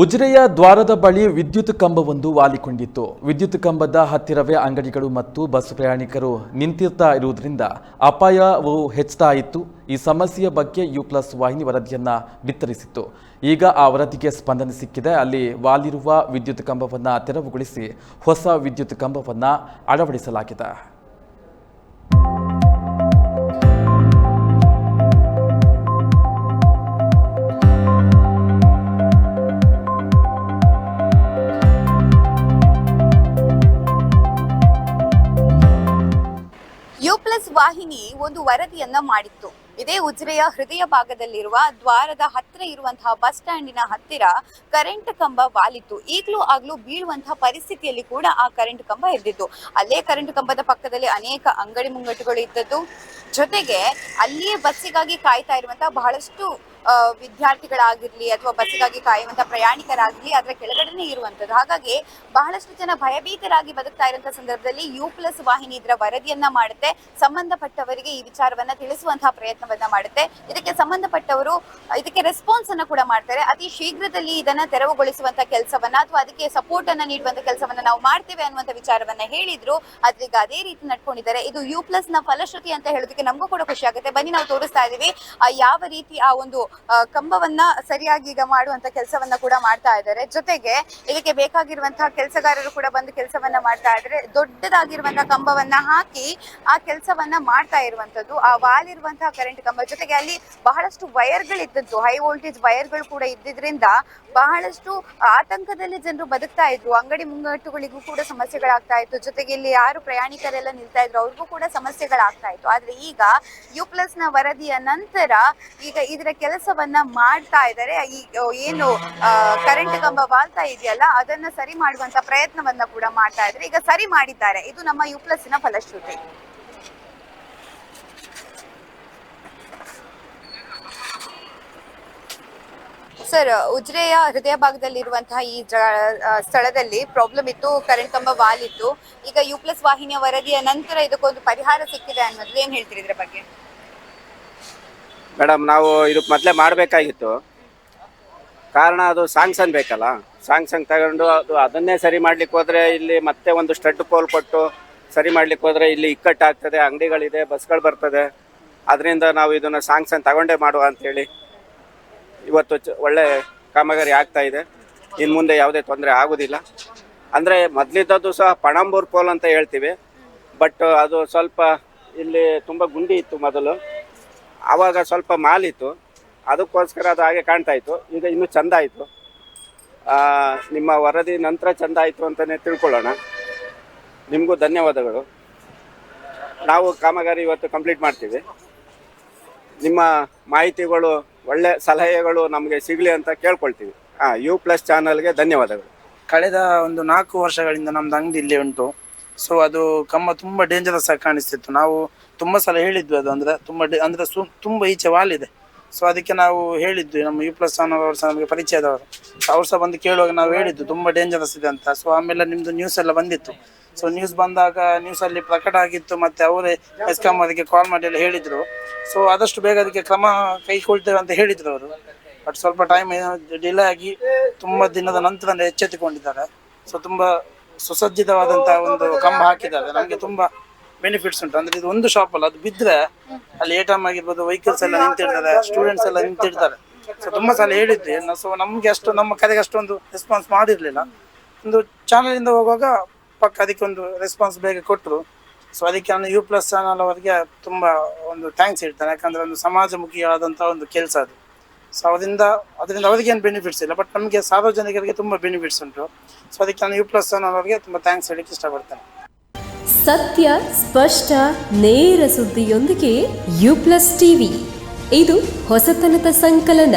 ಉಜಿರೆಯ ದ್ವಾರದ ಬಳಿ ವಿದ್ಯುತ್ ಕಂಬವೊಂದು ವಾಲಿಕೊಂಡಿತ್ತು. ವಿದ್ಯುತ್ ಕಂಬದ ಹತ್ತಿರವೇ ಅಂಗಡಿಗಳು ಮತ್ತು ಬಸ್ ಪ್ರಯಾಣಿಕರು ನಿಂತಿರ್ತಾ ಇರುವುದರಿಂದ ಅಪಾಯವು ಹೆಚ್ಚುತ್ತಾ ಇತ್ತು. ಈ ಸಮಸ್ಯೆಯ ಬಗ್ಗೆ ಯು ಪ್ಲಸ್ ವಾಹಿನಿ ವರದಿಯನ್ನ ಬಿತ್ತರಿಸಿತ್ತು. ಈಗ ಆ ವರದಿಗೆ ಸ್ಪಂದನೆ ಸಿಕ್ಕಿದೆ. ಅಲ್ಲಿ ವಾಲಿರುವ ವಿದ್ಯುತ್ ಕಂಬವನ್ನು ತೆರವುಗೊಳಿಸಿ ಹೊಸ ವಿದ್ಯುತ್ ಕಂಬವನ್ನು ಅಳವಡಿಸಲಾಗಿದೆ. ವಾಹಿನಿ ಒಂದು ವರದಿಯನ್ನ ಮಾಡಿತ್ತು. ಇದೇ ಉಜಿರೆಯ ಹೃದಯ ಭಾಗದಲ್ಲಿರುವ ದ್ವಾರದ ಹತ್ತಿರ ಇರುವಂತಹ ಬಸ್ ಸ್ಟ್ಯಾಂಡಿನ ಹತ್ತಿರ ಕರೆಂಟ್ ಕಂಬ ವಾಲಿತ್ತು. ಈಗಲೂ ಆಗ್ಲೂ ಬೀಳುವಂತಹ ಪರಿಸ್ಥಿತಿಯಲ್ಲಿ ಕೂಡ ಆ ಕರೆಂಟ್ ಕಂಬ ಇದ್ದಿತ್ತು ಅಲ್ಲೇ ಕರೆಂಟ್ ಕಂಬದ ಪಕ್ಕದಲ್ಲಿ ಅನೇಕ ಅಂಗಡಿ ಮುಂಗಟ್ಟುಗಳು ಇದ್ದದ್ದು. ಜೊತೆಗೆ ಅಲ್ಲಿಯೇ ಬಸ್ಸಿಗಾಗಿ ಕಾಯ್ತಾ ಇರುವಂತಹ ಬಹಳಷ್ಟು ವಿದ್ಯಾರ್ಥಿಗಳಾಗಿರ್ಲಿ ಅಥವಾ ಬಸ್ಸಿಗಾಗಿ ಕಾಯುವಂತಹ ಪ್ರಯಾಣಿಕರಾಗಿರ್ಲಿ ಅದರ ಕೆಳಗಡೆನೆ ಇರುವಂತದ್ದು ಹಾಗಾಗಿ ಬಹಳಷ್ಟು ಜನ ಭಯಭೀತರಾಗಿ ಬದುಕ್ತಾ ಇರುವಂತಹ ಸಂದರ್ಭದಲ್ಲಿ ಯು ಪ್ಲಸ್ ವಾಹಿನಿ ಇದರ ವರದಿಯನ್ನ ಮಾಡುತ್ತೆ. ಸಂಬಂಧಪಟ್ಟವರಿಗೆ ಈ ವಿಚಾರವನ್ನ ತಿಳಿಸುವಂತಹ ಪ್ರಯತ್ನವನ್ನ ಮಾಡುತ್ತೆ. ಇದಕ್ಕೆ ಸಂಬಂಧಪಟ್ಟವರು, ಇದಕ್ಕೆ ರೆಸ್ಪಾನ್ಸ್ ಅನ್ನ ಕೂಡ ಮಾಡ್ತಾರೆ. ಅತಿ ಶೀಘ್ರದಲ್ಲಿ ಇದನ್ನ ತೆರವುಗೊಳಿಸುವಂತ ಕೆಲಸವನ್ನ ಅಥವಾ ಅದಕ್ಕೆ ಸಪೋರ್ಟ್ ಅನ್ನ ನೀಡುವಂತ ಕೆಲಸವನ್ನ ನಾವು ಮಾಡ್ತೇವೆ ಅನ್ನುವಂತ ವಿಚಾರವನ್ನ ಹೇಳಿದ್ರು. ಆದ್ರೆ ಅದೇ ರೀತಿ ನಡ್ಕೊಂಡಿದ್ದಾರೆ. ಇದು ಯು ಪ್ಲಸ್ನ ಫಲಶ್ರುತಿ ಅಂತ ಹೇಳೋದಕ್ಕೆ ನಮಗೂ ಕೂಡ ಖುಷಿ ಆಗುತ್ತೆ. ಬನ್ನಿ ನಾವು ತೋರಿಸ್ತಾ ಇದೀವಿ ಯಾವ ರೀತಿ ಆ ಒಂದು ಕಂಬವನ್ನ ಸರಿಯಾಗಿ ಈಗ ಮಾಡುವಂತ ಕೆಲಸವನ್ನ ಕೂಡ ಮಾಡ್ತಾ ಇದ್ದಾರೆ. ಜೊತೆಗೆ ಇದಕ್ಕೆ ಬೇಕಾಗಿರುವಂತಹ ಕೆಲಸಗಾರರು ಕೂಡ ಬಂದು ಕೆಲಸವನ್ನ ಮಾಡ್ತಾ ಇದ್ದಾರೆ. ದೊಡ್ಡದಾಗಿರುವಂತಹ ಕಂಬವನ್ನ ಹಾಕಿ ಆ ಕೆಲಸವನ್ನ ಮಾಡ್ತಾ ಇರುವಂತದ್ದು, ಆ ವಾಲಿರುವಂತಹ ಕರೆಂಟ್ ಕಂಬ. ಜೊತೆಗೆ ಅಲ್ಲಿ ಬಹಳಷ್ಟು ವೈರ್ಗಳಿದ್ದದ್ದು ಹೈ ವೋಲ್ಟೇಜ್ ವೈರ್ಗಳು ಕೂಡ ಇದ್ದಿದ್ರಿಂದ ಬಹಳಷ್ಟು ಆತಂಕದಲ್ಲಿ ಜನರು ಬದುಕ್ತಾ ಇದ್ರು. ಅಂಗಡಿ ಮುಂಗಟ್ಟುಗಳಿಗೂ ಕೂಡ ಸಮಸ್ಯೆಗಳಾಗ್ತಾ ಇತ್ತು. ಜೊತೆಗೆ ಇಲ್ಲಿ ಯಾರು ಪ್ರಯಾಣಿಕರೆಲ್ಲ ನಿಲ್ತಾ ಇದ್ರು, ಅವ್ರಿಗೂ ಕೂಡ ಸಮಸ್ಯೆಗಳಾಗ್ತಾ ಇತ್ತು. ಆದ್ರೆ ಈಗ ಯು ಪ್ಲಸ್ನ ವರದಿಯ ನಂತರ ಈಗ ಇದರ ಕೆಲಸವನ್ನ ಮಾಡ್ತಾ ಇದ್ದಾರೆ. ಈ ಏನು ಕರೆಂಟ್ ಕಂಬ ಬಾಳ್ತಾ ಇದೆಯಲ್ಲ, ಅದನ್ನ ಸರಿ ಮಾಡುವಂತ ಪ್ರಯತ್ನವನ್ನ ಕೂಡ ಮಾಡ್ತಾ ಇದ್ದಾರೆ. ಈಗ ಸರಿ ಮಾಡಿದ್ದಾರೆ. ಇದು ನಮ್ಮ ಯು ನ ಫಲಶ್ರುತಿ. ಸರ್, ಉಜ್ರೆಯ ಹೃದಯ ಭಾಗದಲ್ಲಿರುವಂತಹ ಈ ಸ್ಥಳದಲ್ಲಿ ಪ್ರಾಬ್ಲಮ್ ಇತ್ತು ಕರೆಂಟ್ ಕಂಬ ವಾಲಿತ್ತು ಈಗ ಯು ಪ್ಲಸ್ ವಾಹಿನಿಯ ವರದಿಯ ನಂತರ ಇದಕ್ಕೊಂದು ಪರಿಹಾರ ಸಿಕ್ಕಿದೆ ಅನ್ನೋದು ಏನ್ ಹೇಳ್ತೀರಿ ಇದ್ರ ಬಗ್ಗೆ? ಮೇಡಮ್, ನಾವು ಇದಕ್ಕೆ ಮೊದಲೇ ಮಾಡಬೇಕಾಗಿತ್ತು. ಕಾರಣ ಅದು ಸಾಂಗ್ಸನ್ ಬೇಕಲ್ಲ. ಸಾಂಗ್ಸನ್ ತಗೊಂಡು ಅದು ಅದನ್ನೇ ಸರಿ ಮಾಡ್ಲಿಕ್ಕೆ ಹೋದ್ರೆ ಇಲ್ಲಿ ಮತ್ತೆ ಒಂದು ಸ್ಟಡ್ ಪೋಲ್ ಕೊಟ್ಟು ಸರಿ ಮಾಡ್ಲಿಕ್ಕೆ ಹೋದ್ರೆ ಇಲ್ಲಿ ಇಕ್ಕಟ್ಟಾಗ್ತದೆ ಅಂಗಡಿಗಳಿದೆ ಬಸ್ಗಳು ಬರ್ತದೆ. ಅದರಿಂದ ನಾವು ಇದನ್ನು ಸಾಂಗ್ಸನ್ ತಗೊಂಡೇ ಮಾಡುವ ಅಂತೇಳಿ ಇವತ್ತು ಒಳ್ಳೆ ಕಾಮಗಾರಿ ಆಗ್ತಾ ಇದೆ. ಇನ್ನು ಮುಂದೆ ಯಾವುದೇ ತೊಂದರೆ ಆಗೋದಿಲ್ಲ. ಅಂದರೆ ಮೊದಲಿದ್ದದ್ದು ಸಹ ಪಣಂಬೂರ್ ಪೋಲ್ ಅಂತ ಹೇಳ್ತೀವಿ. ಬಟ್ ಅದು ಸ್ವಲ್ಪ ಇಲ್ಲಿ ತುಂಬ ಗುಂಡಿ ಇತ್ತು ಮೊದಲು. ಆವಾಗ ಸ್ವಲ್ಪ ಮಾಲಿತ್ತು. ಅದಕ್ಕೋಸ್ಕರ ಅದು ಹಾಗೆ ಕಾಣ್ತಾ ಇತ್ತು. ಈಗ ಇನ್ನೂ ಚಂದ ಆಯಿತು. ನಿಮ್ಮ ವರದಿ ನಂತರ ಚಂದ ಆಯಿತು ಅಂತಲೇ ತಿಳ್ಕೊಳ್ಳೋಣ. ನಿಮಗೂ ಧನ್ಯವಾದಗಳು. ನಾವು ಕಾಮಗಾರಿ ಇವತ್ತು ಕಂಪ್ಲೀಟ್ ಮಾಡ್ತೀವಿ. ನಿಮ್ಮ ಮಾಹಿತಿಗಳು, ಒಳ್ಳೆ ಸಲಹೆಗಳು ನಮಗೆ ಸಿಗಲಿ ಅಂತ ಕೇಳ್ಕೊಳ್ತೀವಿ. ಹಾಂ ಯು ಪ್ಲಸ್ ಚಾನಲ್ಗೆ ಧನ್ಯವಾದಗಳು. ಕಳೆದ ಒಂದು ನಾಲ್ಕು ವರ್ಷಗಳಿಂದ ನಮ್ದು ಅಂಗಡಿ ಇಲ್ಲಿ ಉಂಟು. ಸೊ ಅದು ಕಮ್ಮ ತುಂಬ ಡೇಂಜರಸ್ ಆಗಿ ಕಾಣಿಸ್ತಿತ್ತು. ನಾವು ತುಂಬ ಸಲ ಹೇಳಿದ್ವಿ ಅದು ಅಂದ್ರೆ ತುಂಬ ಡೇ- ಅಂದ್ರೆ ಸು, ತುಂಬ ಈಚೆ ವಾಲಿದೆ. ಸೊ ಅದಕ್ಕೆ ನಾವು ಹೇಳಿದ್ವಿ ನಮ್ಮ ಯು ಪ್ಲಸ್ ಅವರು ಸಹ ನಮಗೆ ಪರಿಚಯದವರು. ಅವ್ರು ಸಹ ಬಂದು ಕೇಳುವಾಗ ನಾವು ಹೇಳಿದ್ದು ತುಂಬ ಡೇಂಜರಸ್ ಇದೆ ಅಂತ. ಸೊ ಆಮೇಲೆ ನಿಮ್ಮದು ನ್ಯೂಸ್ ಎಲ್ಲ ಬಂದಿತ್ತು. ಸೊ ನ್ಯೂಸ್ ಬಂದಾಗ ನ್ಯೂಸಲ್ಲಿ ಪ್ರಕಟ ಆಗಿತ್ತು ಮತ್ತೆ ಅವರೇ ಎಸ್ಕಾಂ ಅದಕ್ಕೆ ಕಾಲ್ ಮಾಡಿ ಎಲ್ಲ ಹೇಳಿದ್ರು. ಸೊ ಆದಷ್ಟು ಬೇಗ ಅದಕ್ಕೆ ಕ್ರಮ ಕೈಗೊಳ್ತೇವೆ ಅಂತ ಹೇಳಿದ್ರು ಅವರು. ಬಟ್ ಸ್ವಲ್ಪ ಟೈಮ್ ಡಿಲೇ ಆಗಿ ತುಂಬ ದಿನದ ನಂತರ ಎಚ್ಚೆತ್ತುಕೊಂಡಿದ್ದಾರೆ. ಸೊ ತುಂಬಾ ಸುಸಜ್ಜಿತವಾದಂತಹ ಒಂದು ಕಂಬ ಹಾಕಿದ್ದಾರೆ. ನಮಗೆ ತುಂಬಾ ಬೆನಿಫಿಟ್ಸ್ ಉಂಟು. ಅಂದ್ರೆ ಇದು ಒಂದು ಶಾಪ್ ಅಲ್ಲ ಅದು ಬಿದ್ರೆ ಅಲ್ಲಿ ಎ ಟೈಮ್ ಆಗಿರ್ಬೋದು ವೆಹಿಕಲ್ಸ್ ಎಲ್ಲ ನಿಂತಿರ್ತಾರೆ ಸ್ಟೂಡೆಂಟ್ಸ್ ಎಲ್ಲ ನಿಂತಿರ್ತಾರೆ. ಸೊ ತುಂಬಾ ಸಲ ಹೇಳಿದ್ವಿ ಸೊ ನಮ್ಗೆ ಅಷ್ಟು ನಮ್ಮ ಕರೆಗೆ ಅಷ್ಟೊಂದು ರೆಸ್ಪಾನ್ಸ್ ಮಾಡಿರ್ಲಿಲ್ಲ. ಒಂದು ಚಾನಲ್ ಇಂದ ಹೋಗುವಾಗ ಪಕ್ಕ ಅದಕ್ಕೆ ಒಂದು ರೆಸ್ಪಾನ್ಸ್ ಬೇಗ ಕೊಟ್ಟರು ಸೊ ಅದಕ್ಕೆ ನಾನು ಯು ಪ್ಲಸ್ ಚಾನಲ್ ಅವರಿಗೆ ತುಂಬಾ ಒಂದು ಥ್ಯಾಂಕ್ಸ್ ಹೇಳ್ತೇನೆ. ಯಾಕಂದ್ರೆ ಒಂದು ಸಮಾಜಮುಖಿಯಾದಂತಹ ಒಂದು ಕೆಲಸ ಅದು. ಸೊ ಅದರಿಂದ ಅದರಿಂದ ಅವರಿಗೆ ಏನು ಬೆನಿಫಿಟ್ಸ್ ಇಲ್ಲ. ಬಟ್ ನಮಗೆ ಸಾರ್ವಜನಿಕರಿಗೆ ತುಂಬ ಬೆನಿಫಿಟ್ಸ್ ಉಂಟು. ಸೊ ಅದಕ್ಕೆ ನಾನು ಯು ಪ್ಲಸ್ ಒನ್ ಅವರಿಗೆ ತುಂಬ ಥ್ಯಾಂಕ್ಸ್ ಹೇಳಕ್ಕೆ ಇಷ್ಟಪಡ್ತೇನೆ. ಸತ್ಯ, ಸ್ಪಷ್ಟ, ನೇರ ಸುದ್ದಿಯೊಂದಿಗೆ ಯು ಪ್ಲಸ್ ಟಿವಿ ಇದು ಹೊಸತನದ ಸಂಕಲನ.